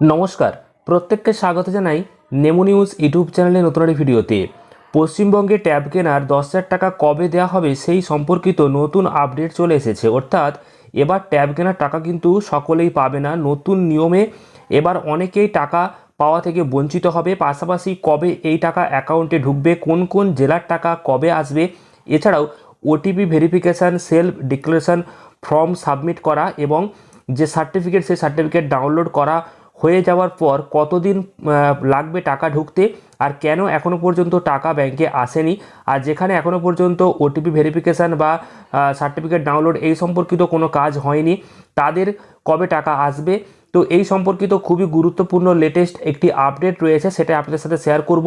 নমস্কার, প্রত্যেককে স্বাগত জানাই নেমো নিউজ ইউটিউব চ্যানেলে নতুন একটি ভিডিওতে। পশ্চিমবঙ্গে ট্যাব কেনার দশ হাজার টাকা কবে দেওয়া হবে সেই সম্পর্কিত নতুন আপডেট চলে এসেছে। অর্থাৎ এবার ট্যাব কেনার টাকা কিন্তু সকলেই পাবে না। নতুন নিয়মে এবার অনেকেই টাকা পাওয়া থেকে বঞ্চিত হবে। পাশাপাশি কবে এই টাকা অ্যাকাউন্টে ঢুকবে, কোন কোন জেলার টাকা কবে আসবে, এছাড়াও OTP verification, self declaration form submit করা এবং যে সার্টিফিকেট, সেই সার্টিফিকেট ডাউনলোড করা হয়ে যাওয়ার পর কতদিন লাগবে টাকা ঢুকতে আর কেন এখনও পর্যন্ত টাকা ব্যাংকে আসেনি? আর যেখানে এখনও পর্যন্ত ওটিপি ভেরিফিকেশান বা সার্টিফিকেট ডাউনলোড এই সম্পর্কিত কোনো কাজ হয়নি, তাদের কবে টাকা আসবে? তো এই সম্পর্কিত খুবই গুরুত্বপূর্ণ লেটেস্ট একটি আপডেট রয়েছে, সেটা আপনাদের সাথে শেয়ার করব।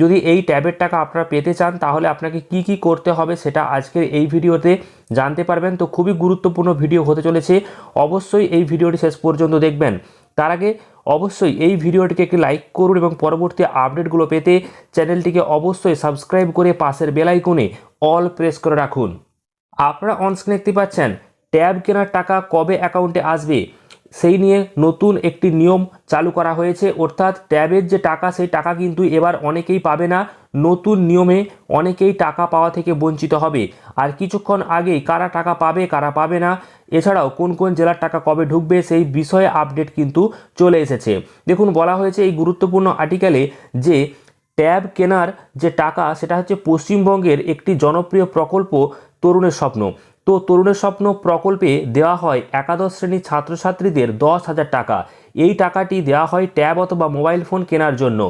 যদি এই ট্যাবের টাকা আপনারা পেতে চান, তাহলে আপনাকে কি কি করতে হবে সেটা আজকের এই ভিডিওতে জানতে পারবেন। তো খুবই গুরুত্বপূর্ণ ভিডিও হতে চলেছে, অবশ্যই এই ভিডিওটি শেষ পর্যন্ত দেখবেন। তার আগে অবশ্যই এই ভিডিওটিকে একটি লাইক করুন এবং পরবর্তী আপডেটগুলো পেতে চ্যানেলটিকে অবশ্যই সাবস্ক্রাইব করে পাশের বেলাইকনে অল প্রেস করে রাখুন। আপনারা অনস্ক্রিন দেখতে পাচ্ছেন ট্যাব কেনার টাকা কবে অ্যাকাউন্টে আসবে, সেই নিয়ে নতুন একটি নিয়ম চালু করা হয়েছে। অর্থাৎ ট্যাবের যে টাকা, সেই টাকা কিন্তু এবার অনেকেই পাবে না। নতুন নিয়মে অনেকেই টাকা পাওয়া থেকে বঞ্চিত হবে। আর কিছুক্ষণ আগেই কারা টাকা পাবে, কারা পাবে না, এছাড়াও কোন কোন জেলার টাকা কবে ঢুকবে সেই বিষয়ে আপডেট কিন্তু চলে এসেছে। দেখুন, বলা হয়েছে এই গুরুত্বপূর্ণ আর্টিকেলে যে ট্যাব কেনার যে টাকা, সেটা হচ্ছে পশ্চিমবঙ্গের একটি জনপ্রিয় প্রকল্প তরুণের স্বপ্ন। তো তরুণের স্বপ্ন প্রকল্পে দেওয়া হয় একাদশ শ্রেণির ছাত্রছাত্রীদের দশ হাজার টাকা। এই টাকাটি দেওয়া হয় ট্যাব অথবা মোবাইল ফোন কেনার জন্য।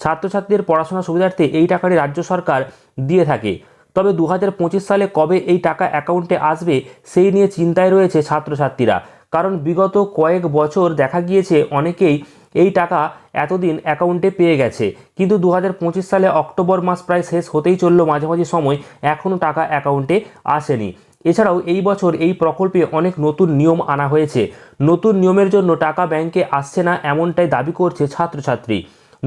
ছাত্রছাত্রীদের পড়াশোনার সুবিধার্থে এই টাকাটি রাজ্য সরকার দিয়ে থাকে। তবে দু হাজার পঁচিশ সালে কবে এই টাকা অ্যাকাউন্টে আসবে, সেই নিয়ে চিন্তায় রয়েছে ছাত্রছাত্রীরা। কারণ বিগত কয়েক বছর দেখা গিয়েছে অনেকেই এই টাকা এতদিন অ্যাকাউন্টে পেয়ে গেছে। কিন্তু দু হাজার পঁচিশ সালে অক্টোবর মাস প্রায় শেষ হতেই চলল মাঝামাঝি সময়, এখনও টাকা অ্যাকাউন্টে আসেনি। এছাড়াও এই বছর এই প্রকল্পে অনেক নতুন নিয়ম আনা হয়েছে। নতুন নিয়মের জন্য টাকা ব্যাংকে আসছে না এমনটাই দাবি করছে ছাত্রছাত্রী।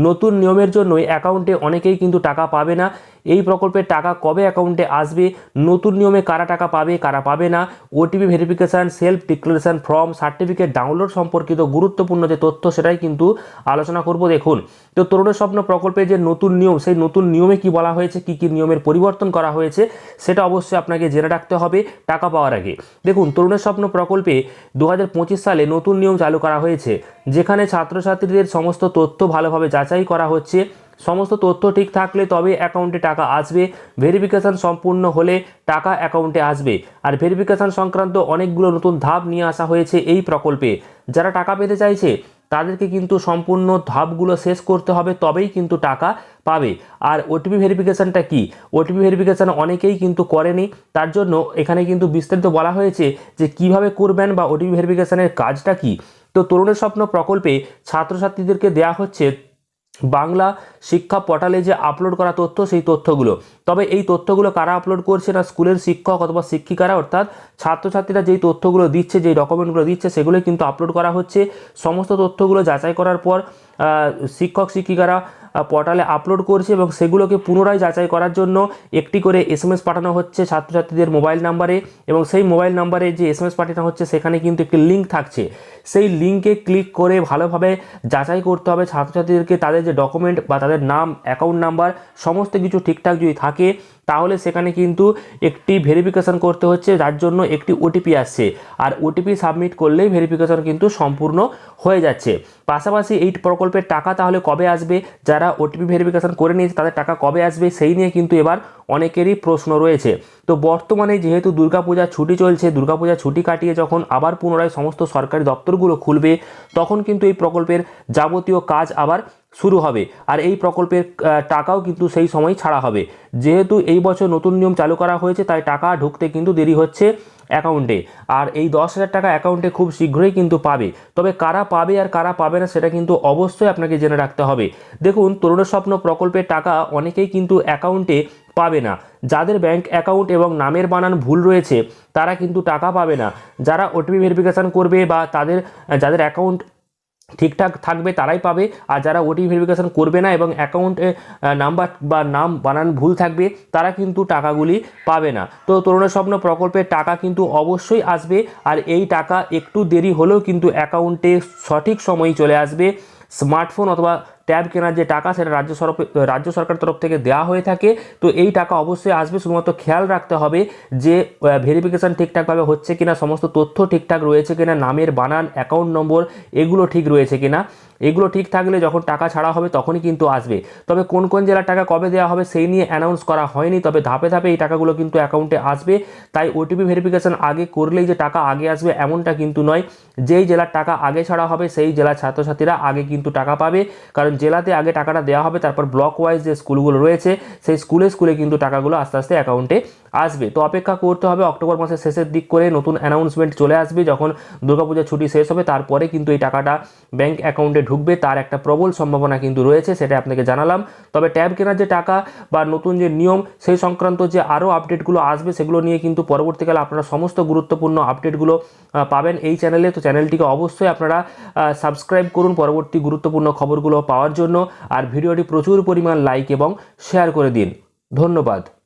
নতুন নিয়মের জন্যই অ্যাকাউন্টে অনেকেই কিন্তু টাকা পাবে না। এই প্রকল্পের টাকা কবে অ্যাকাউন্টে আসবে? নতুন নিয়মে কারা টাকা পাবে, কারা পাবে না? OTP verification self declaration form certificate download সম্পর্কিত গুরুত্বপূর্ণ যে তথ্য সেটাই কিন্তু আলোচনা করব। দেখুন, তো তরুণের স্বপ্ন প্রকল্পে যে নতুন নিয়ম, সেই নতুন নিয়মে কি বলা হয়েছে, কি কি নিয়মের পরিবর্তন করা হয়েছে, সেটা অবশ্যই আপনাকে জেনে রাখতে হবে টাকা পাওয়ার আগে। দেখুন তরুণের স্বপ্ন প্রকল্পে দু হাজার পঁচিশ সালে নতুন নিয়ম চালু করা হয়েছে, যেখানে ছাত্রছাত্রীদের সমস্ত তথ্য ভালোভাবে যাচাই করা হচ্ছে। সমস্ত তথ্য ঠিক থাকলে তবে অ্যাকাউন্টে টাকা আসবে। ভেরিফিকেশান সম্পূর্ণ হলে টাকা অ্যাকাউন্টে আসবে। আর ভেরিফিকেশান সংক্রান্ত অনেকগুলো নতুন ধাপ নিয়ে আসা হয়েছে এই প্রকল্পে। যারা টাকা পেতে চাইছে, তাদেরকে কিন্তু সম্পূর্ণ ধাপগুলো শেষ করতে হবে, তবেই কিন্তু টাকা পাবে। আর ওটিপি ভেরিফিকেশানটা কি? ওটিপি ভেরিফিকেশান অনেকেই কিন্তু করেনি। তার জন্য এখানে কিন্তু বিস্তারিত বলা হয়েছে যে কীভাবে করবেন বা ওটিপি ভেরিফিকেশানের কাজটা কি? তো তরুণের স্বপ্ন প্রকল্পে ছাত্রছাত্রীদেরকে দেয়া হচ্ছে বাংলা শিক্ষা পোর্টালে যে আপলোড করা তথ্য, সেই তথ্যগুলো। তবে এই তথ্যগুলো কারা আপলোড করছে না স্কুলের শিক্ষক অথবা শিক্ষিকারা, অর্থাৎ ছাত্রছাত্রীরা যেই তথ্যগুলো দিচ্ছে, যেই ডকুমেন্টগুলো দিচ্ছে, সেগুলোই কিন্তু আপলোড করা হচ্ছে। সমস্ত তথ্যগুলো যাচাই করার পর শিক্ষক, শিক্ষিকারা পোর্টালে আপলোড করছে এবং সেগুলোকে পুনরায় যাচাই করার জন্য একটি করে এসএমএস পাঠানো হচ্ছে ছাত্রছাত্রীদের মোবাইল নাম্বারে এবং সেই মোবাইল নাম্বারে যে এসএমএস পাঠানো হচ্ছে সেখানে কিন্তু একটি লিঙ্ক থাকছে। সেই লিঙ্কে ক্লিক করে ভালোভাবে যাচাই করতে হবে ছাত্রছাত্রীদেরকে, তাদের যে ডকুমেন্ট বা তাদের নাম অ্যাকাউন্ট নাম্বার সমস্ত কিছু ঠিকঠাক যদি থাকে তাহলে সেখানে কিন্তু একটি ভেরিফিকেশান করতে হচ্ছে, যার জন্য একটি ওটিপি আসছে। আর ওটিপি সাবমিট করলেই ভেরিফিকেশান কিন্তু সম্পূর্ণ হয়ে যাচ্ছে। পাশাপাশি এই প্রকল্পের টাকা তাহলে কবে আসবে? যারা ওটিপি ভেরিফিকেশান করে নিয়েছে, তাদের টাকা কবে আসবে? সেই নিয়ে কিন্তু এবার অনেকেরই প্রশ্ন রয়েছে। তো বর্তমানে যেহেতু দুর্গাপূজার ছুটি চলছে দুর্গাপূজার ছুটি কাটিয়ে যখন আবার পুনরায় সমস্ত সরকারি দপ্তরগুলো খুলবে, তখন কিন্তু এই প্রকল্পের যাবতীয় কাজ আবার শুরু হবে। আর এই প্রকল্পের টাকাও কিন্তু সেই সময় ছাড়া হবে। যেহেতু এই বছর নতুন নিয়ম চালু করা হয়েছে, তাই টাকা ঢুকতে কিন্তু দেরি হচ্ছে অ্যাকাউন্টে। আর এই দশ হাজার টাকা অ্যাকাউন্টে খুব শীঘ্রই কিন্তু পাবে। তবে কারা পাবে আর কারা পাবে না, সেটা কিন্তু অবশ্যই আপনাকে জেনে রাখতে হবে। দেখুন তরুণের স্বপ্ন প্রকল্পের টাকা অনেকেই কিন্তু অ্যাকাউন্টে পাবে না। যাদের ব্যাংক অ্যাকাউন্ট এবং নামের বানান ভুল রয়েছে, তারা কিন্তু টাকা পাবে না। যারা ওটিপি ভেরিফিকেশান করবে বা তাদের, যাদের অ্যাকাউন্ট ঠিকঠাক থাকবে, তারাই পাবে। আর যারা ওটিপি ভেরিফিকেশন করবে না এবং অ্যাকাউন্টে নাম্বার বা নাম বানান ভুল থাকবে, তারা কিন্তু টাকাগুলি পাবে না। তো তরুণের স্বপ্ন প্রকল্পের টাকা কিন্তু অবশ্যই আসবে। আর এই টাকা একটু দেরি হলেও কিন্তু অ্যাকাউন্টে সঠিক সময়ই চলে আসবে। স্মার্টফোন অথবা ট্যাব কেনার যে টাকা সেটা রাজ্য সরফ, রাজ্য সরকার তরফ থেকে দেওয়া হয়ে থাকে। তো এই টাকা অবশ্যই আসবে, শুধুমাত্র খেয়াল রাখতে হবে যে ভেরিফিকেশান ঠিকঠাকভাবে হচ্ছে কিনা, সমস্ত তথ্য ঠিকঠাক রয়েছে কিনা, নামের বানান অ্যাকাউন্ট নম্বর এগুলো ঠিক রয়েছে কিনা। এগুলো ঠিক থাকলে যখন টাকা ছাড়া হবে তখনই কিন্তু আসবে। তবে কোন কোন জেলার টাকা কবে দেওয়া হবে সেই নিয়ে অ্যানাউন্স করা হয়নি, তবে ধাপে ধাপে এই টাকাগুলো কিন্তু অ্যাকাউন্টে আসবে। তাই ওটিপি ভেরিফিকেশান আগে করলেই যে টাকা আগে আসবে এমনটা কিন্তু নয়। যেই জেলার টাকা আগে ছাড়া হবে, সেই জেলার ছাত্রছাত্রীরা আগে কিন্তু টাকা পাবে। কারণ জেলাতে আগে টাকাটা দেওয়া হবে, তারপর ব্লক ওয়াইজ যে স্কুলগুলো রয়েছে, সেই স্কুলে স্কুলে কিন্তু টাকাগুলো আস্তে আস্তে অ্যাকাউন্টে আসবে। তো অপেক্ষা করতে হবে অক্টোবর মাসের শেষের দিক করে নতুন অ্যানাউন্সমেন্ট চলে আসবে যখন দুর্গাপূজার ছুটি শেষ হবে। তারপরে কিন্তু এই টাকাটা ব্যাংক অ্যাকাউন্টে ঢুকবে। তার একটা প্রবল সম্ভাবনা কিন্তু রয়েছে, সেটা আপনাকে জানালাম। তবে ট্যাব কেনার যে টাকা বা নতুন যে নিয়ম, সেই সংক্রান্ত যে আরও আপডেটগুলো আসবে, সেগুলো নিয়ে কিন্তু পরবর্তীকালে আপনারা সমস্ত গুরুত্বপূর্ণ আপডেটগুলো পাবেন এই চ্যানেলে তো চ্যানেলটিকে অবশ্যই আপনারা সাবস্ক্রাইব করুন পরবর্তী গুরুত্বপূর্ণ খবরগুলো পাওয়ার জন্য। আর ভিডিওটি প্রচুর পরিমাণ লাইক এবং শেয়ার করে দিন। ধন্যবাদ।